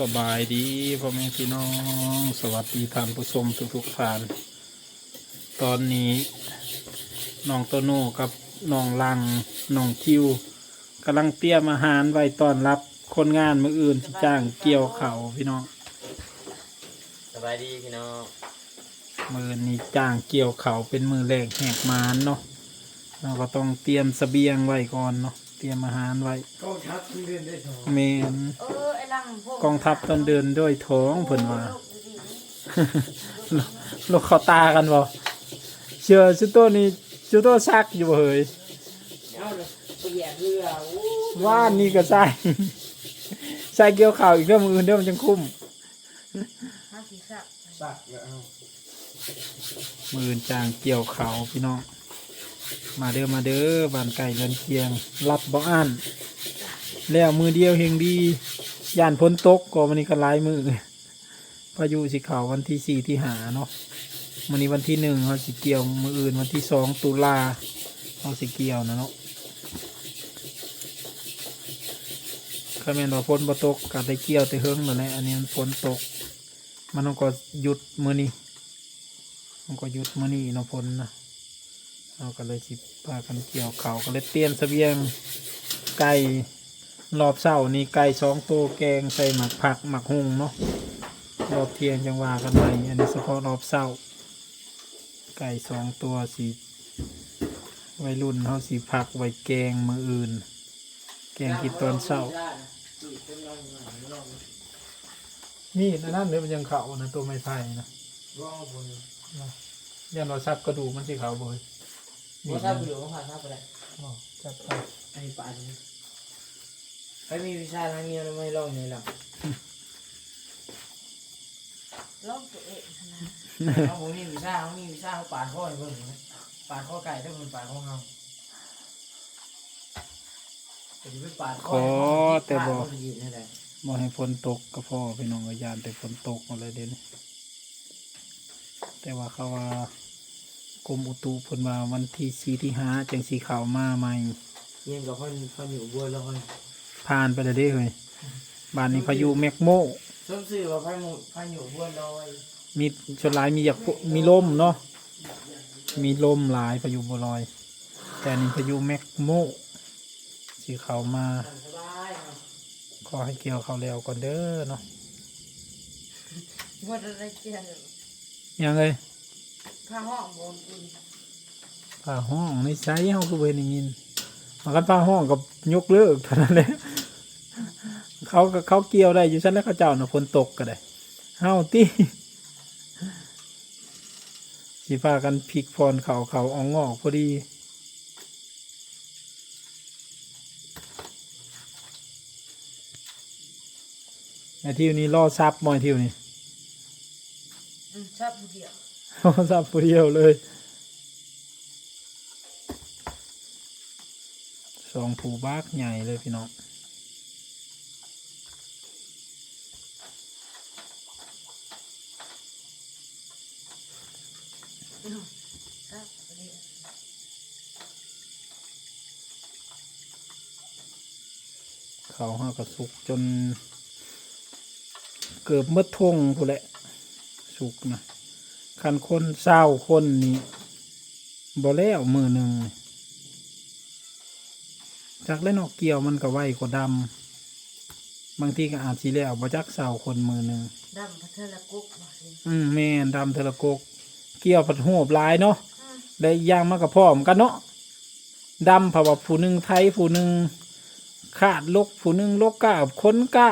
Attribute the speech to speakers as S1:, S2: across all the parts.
S1: สบายดีพ่อแม่พี่น้อง สวัสดีท่านผู้ชมทุกๆท่าน ตอนนี้น้องโตโน่กับน้องลังน้องคิวกำลังเตรียมอาหารไว้ต้อนรับคนงานมืออื่นที่จ้างเกี่ยวเขาวพี่น้อง
S2: สบายดีพี่น้อง
S1: มือนี้จ้างเกี่ยวเขาวเป็นมือแรกแหกมานเนาะเราก็ต้องเตรียมเสบียงไว้ก่อนเนาะ เตรียมอาหารไว้
S3: กองทัพเรียนได้สอง
S1: เมน
S4: เออไอ้ลังพว
S1: กองทัพต้องเดินด้วยท้องเพิ่นว่า
S4: ลูกดี
S1: ลูกเขาตากันบ่เชื่อชุดตัวนี้ชุดตัวซักอยู่บ่เฮ้ย
S3: เอาเลยเปียกเรือโอ้
S1: ว่านนี่ก็ใส่ใส่เกี่ยวข่าวอีกเรื่องมืออื่นเดี๋ยวมันจังคุ้ม
S4: ๆห้าสี่สัก
S3: สักแล้วเอา
S1: มืออื่นจางเกี่ยวข่าวพี่น้อง มาเด้อมาเด้อบานไก่เลินเคียง รับบ่อ่านแล้วมือเดียวเฮงดีย่านพ้นตกก็วันนี้ก็ลายมือพายุสิเขาวันที่สี่ที่หาเนาะวันนี้วันที่หนึ่งเราสิเกี่ยวมืออื่นวันที่สองตุลาเราสิเกี่ยวนะเนาะข้าแม่นว่าฝนบ่ตกก็ได้เกี่ยวแต่เฮิงแล้วแหละอันนี้มันฝนตก มันต้องก็หยุดมือนี้มันก็หยุดมือนี้เนาะฝนนะ เราก็เลยสิพากันเกี่ยวเขาวก็เลยเตรียมเสบียงไก่รอบเช้านี่ไก่สองตัวแกงใส่หมักผักหมักหุงเนาะรอบเที่ยงจังว่ากันไปอันนี้เฉพาะรอบเช้า ไก่สองตัวสีวัยรุ่นเขาสีผักไว้แกงมืออื่น แกงกินตอนเช้านี่นั่นนั่นเลยมันยังเขานะตัวไม้ไผ่นะ
S3: ว่างบน
S1: ยันเราซับกระดูกมันที่เขาบ่อย
S3: ว่าถ้าไปดูว่าผ่านถ้าไปได้
S1: อ๋อจับไป
S3: อันนี้ป่านี้ใครมีวิชาทางนี้ไม่ลองนี่หรอก
S4: ลองตัวเองนะ
S3: เขาผมมีวิชาเขามีวิชาเขาปาดข้อให้เบิ่งนะปาดข้อไก่ถ้ามันปาดข้อเขาแต่ที่ไปปาดข้อให้เขาจะยินให้ได้
S1: บ่ให้ฝนตกก็พอพี่น้องก็ยานแต่ฝนตกมาเลยเด่นแต่ว่าเขาว่า กรมอุตุเพิ่นว่าวันที่สี่ที่ห้าจังสีขาวมาใหม่
S3: เยี่ยมกับพ่อพ่ออยู่บัวแล้วพ่อ
S1: ผ่านไปแล้วเด้เฮ้ยบ้านนี้พายุแมกโม
S3: ส้มสื่อว่าพ่อหมูพ่ออยู่บัวลอย
S1: มีชนหลายมีอยากมีลมเนาะมีลมหลายพายุบัวลอย แต่อันนี่พายุแมกโมสีเขามา
S3: สบายครับ
S1: ขอให้เกี่ยวเขาแล้วก่อนเด้อเนาะ
S4: ว่าจะได้เจอ
S1: ยังเลย
S4: ข้างห้องบนอุ่น
S1: ผ่าห้องในไซส์เขาก็เวนยินมากันผ่าห้องกับยกเลิกเท่านั้นแหละเขาก็เขาเกี่ยวได้อยู่ชั้นแล้วเขาเจ้าน่ะฝนตกก็ได้เฮาตีสิพากันพลิกพรเขาเขาเอองงอกพอดีไอ้ทิวนี้ล่อซับมอยทิวนี่
S4: อืมชอบผู้เดียว
S1: ล่อซับผู้เดียวเลยสองผูบากใหญ่เลยพี่น้อง
S4: ชอบผู้เดียว
S1: เขาห้ากระสุกจน เกือบหมดทงพูนแหละ สุกนะ คันคนเศร้าคนนี่บ่แล้วมือหนึ่งนี่จากเล่นออกเกี่ยวมันก็ไวกว่าดำบางทีก็อาจสิแล้วบ่จักเศร้าคนมือหนึ่ง
S4: ดำพัทละกุ๊กบอกสิ
S1: อืมแม่นดำเทละกกเกี่ยวผัดโหบหลายเนาะ
S4: อืม
S1: ได้อีกอย่างมากับพร้อมกันเนาะดำเพราะว่าผู้หนึ่งไทยผู้หนึ่งขาดลกผู้หนึ่งลกกล้ากับคนกล้า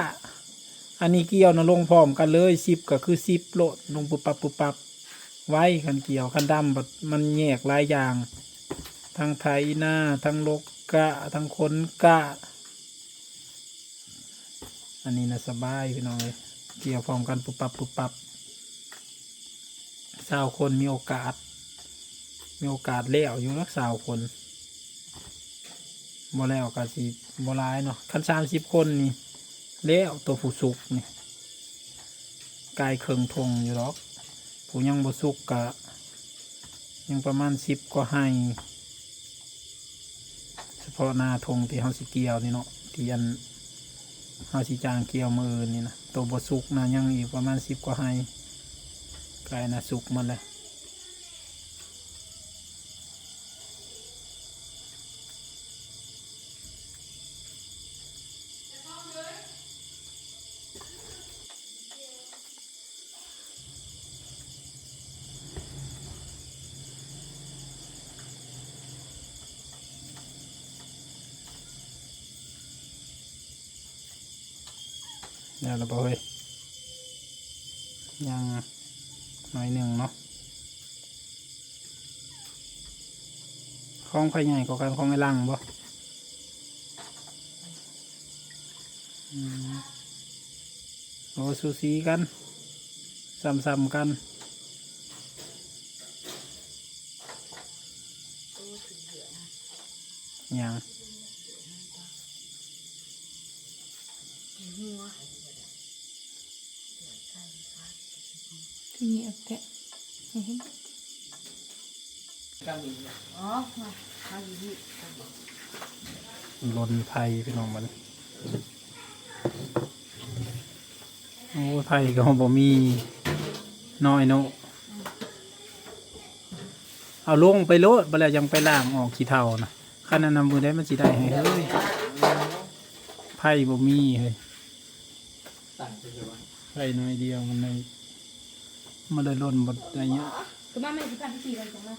S1: อันนี้เกี่ยวนะลงพร้อมกันเลยสิบก็คือสิบโลดลงปุบปับปุบปับ ไว้คันเกี่ยวคันดำแบบมันแยกหลายอย่าง ทั้งไทยหน้าทั้งลกกะทั้งคนกะ อันนี้นะสบายพี่น้องเลยเกี่ยวพร้อมกันปุบปับปุบปับสาวคนมีโอกาส มีโอกาสเลี้ยวอยู่รักสาวคนบ่แล้วก็สิบ่หลายเนาะคันสามสิบคนนี่เลี้ยวตัวผู้สุกนี่กายเคิงทงอยู่หรอก ผู้ยังบ่สุกกะ ยังประมาณสิบก็ให้ เฉพาะหน้าทงที่เฮาสิเกี่ยวนี่เนาะที่อันเฮาสิจางเกี่ยวมือนี่นะตัวบ่สุกนะยังอีกประมาณสิบก็ให้กลายนะสุกมันเลย เดี๋ยวเราไปเฮ้ยยังหน่อยหนึ่งเนาะของไผ่ใหญ่กว่ากันของไอ้ลังบ่โอ้สูสีกันซ้ำๆกัน
S4: โอ้ถึงเดือดนะ
S1: ยัง
S4: หัว
S5: ที่ นี่เอาแกะให้เห็น
S3: ก็มี
S4: อ๋อมาเอาอยู่ที่
S1: ลนไผ่พี่น้องมันโอ้ไผ่ก็บ่มีน้อยเนาะเอาลงไปโลดบ่แล้วยังไปล้างออกขี้เท่านะคันนั้นนำมือได้มันสิได้ให้เฮ้ยไผ่บ่มีเฮ้ย
S3: ต่างกันอยู่ว่า
S1: ไผ่น้อยเดียวมันเลย มันเลยล่นบดอะไรเงี้ย
S5: คือมาไม่สิพันที่สี่วันจังนะ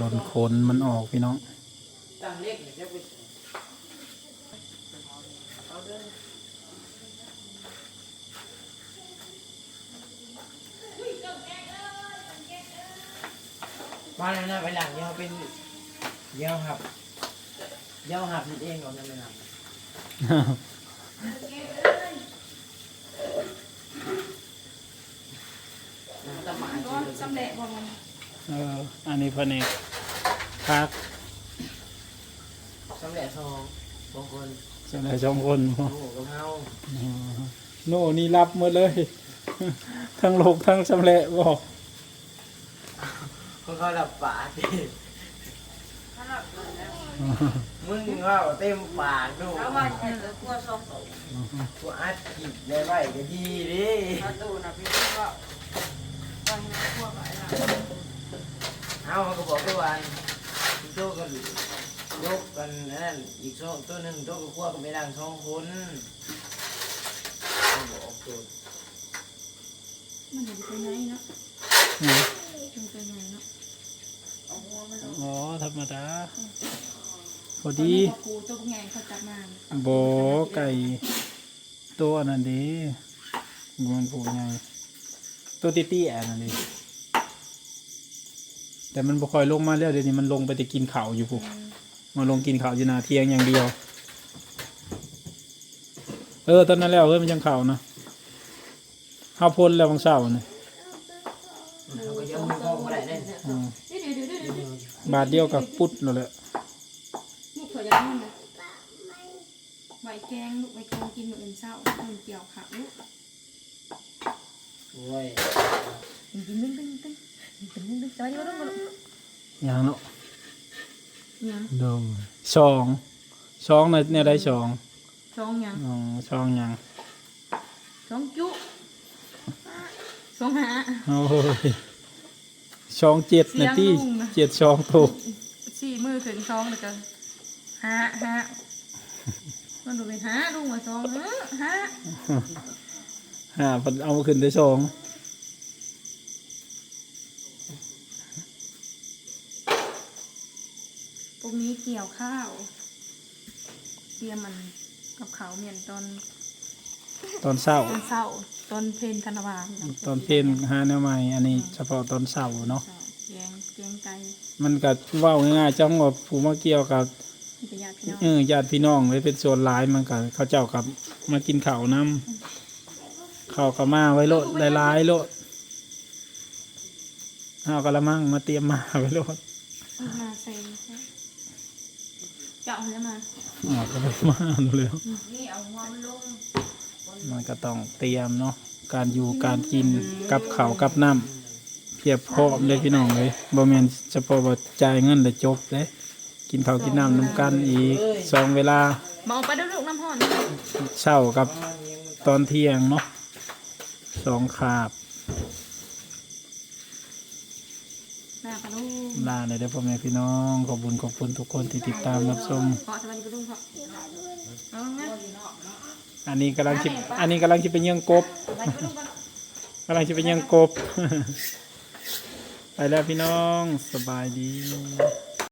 S1: ล่นขนมันออกพี่น้อง
S3: ต่างเล็กเนี่ยจะไปมาแล้วนะไปหลังเนี่ยเป็นเย้าหับเย้าหับนิดเองก่อนนะไม่นำ
S5: ก็สำเร็จบ่มัน
S1: เออ อันนี้พะเนกพัก
S3: สำเร็จสองบางคน
S1: จะได้สองคน
S3: โอ้โหกับเฮา
S1: โน่นี่รับหมดเลย ทั้งโลกทั้งสำเร็จบอก
S3: คนเขาหลับปากดิ
S4: ถ้าเราเกิดแล้ว
S3: มึงเข้าเต็มปากดู
S4: ถ้าว่าเนี่ยก็กลัวสองตัว
S3: กูอัดกิบได้ไว้ก็ดีดิ
S4: ถ้าตัวน่ะพี่ว่าว่าให้มันกลัวไปละ
S3: เอามันก็บอกไปวันโตกันยกกันนั่นอีกสองตัวหนึ่งโตก็ควบกันไปดังสองคนเอาบอกตัว
S5: มันอยู่ไปไหนเนาะอยู่ไปไหนเนาะ
S4: เอาหัวมันลง
S1: อ๋อธรรมดาพอ
S5: ตอน
S1: ดี
S5: นี้บอกกูตัวพวกใหญ่เขาจับมา
S1: โบไก่ตัวอันนั้นดีมันผูกไงตัวติตี้อันนั้นดี แต่มันบ่ค่อยลงมาแล้วเดี๋ยวนี้มันลงไปแต่กินข้าวอยู่พวกมาลงกินข้าวอยู่นาเทียงอย่างเดียว เออตอนนั้นแล้วเออมันยังข้าวนะข้าวพ่นแล้วบางเช้าเนี่ย
S3: เขาก็ยังมือมองไม่ได้เนี่ย
S1: อืม
S5: เดี๋ยวเดี๋ยวเดี๋ยวเดี๋ยวเดี๋ยว
S1: บาทเดียวกับปุ๊ดแล้วแหละ
S5: ลูกเขยจะนั่นนะใบแกงลูกใบแกงกินเหมือนเช้ามันเกี่ยวขาลูก
S3: โอ้ย
S5: ตึ้งตึ้งตึ้งตึ้ง ตึ้งตึ้งตึ้งจอยอยู่ตรงนั้น
S1: ยังเนาะ
S5: ยัง
S1: โดมสองสองในเนี่ยได้สอง
S5: สองยัง
S1: อ๋อสองยัง
S5: สองจุสองหา
S1: โอ้ยสองเจ็ดนาที
S5: เสียงลุงนะ
S1: เจ็ดสองถูก
S5: สี่มือถึงสองแล้วก็หาหามันดูเป็นหาลุงมาสองเออหา
S1: ห้าพันเอาขึ้นได้สอง
S5: วกนี้เกี่ยวข้าวเตรียมมันกับเขาวเมียนตอน
S1: ตอนเศร้า
S5: ตอนเศร้าตอนเพลนธนวาล
S1: ตอนเพลนหาแนวใหม่อันนี้เฉพาะตอนเศร้าเนาะ
S5: แกงแกงไก่
S1: มันก็เว่าง่ายๆจังว่าผู้มาเกี่ยวกับ
S5: มีแต่ญาติพี่น้อง
S1: เออญาติพี่น้องเลยเป็นส่วนหลายมันก็เขาเจ้ากับมากินข้าวน้ำข้าวก็มาไว้โลดหลายๆโลดเอากระมังมาเตรียมมาไว้โลด
S5: มาเซน เจาะหัวมา
S1: อ๋อก็เลยมาดูแล้ว
S4: นี่เอาหัวมันลง
S1: มันก็ต้องเตรียมเนาะการอยู่การกินกับข้าวกับน้ำเพียบพร้อมเลยพี่น้องเลยบ่แม่นเฉพาะว่าจ่ายเงินแล้วจบเลยกินข้าวกินน้ำน้ำกันอีกสองเวลา
S5: มาเอาไปด้วยลูกน้ำห่อน
S1: เช้ากับตอนเที่ยงเนาะสองคาบ
S5: ลากันลูก
S1: ลาเลยเด้อพ่อแม่พี่น้องขอบคุญขอบคุณทุกคนที่ติดตามรับชม
S5: ขอสวัสดีคุณลุงครับเอาไง
S1: อันนี้กำลังชิอันนี้กำลังจะเป็นยังกบ
S5: สวัสดีคุณลุงก่อน
S1: กำลังจะเป็นยังกบ ไปแล้วพี่น้องสบายดี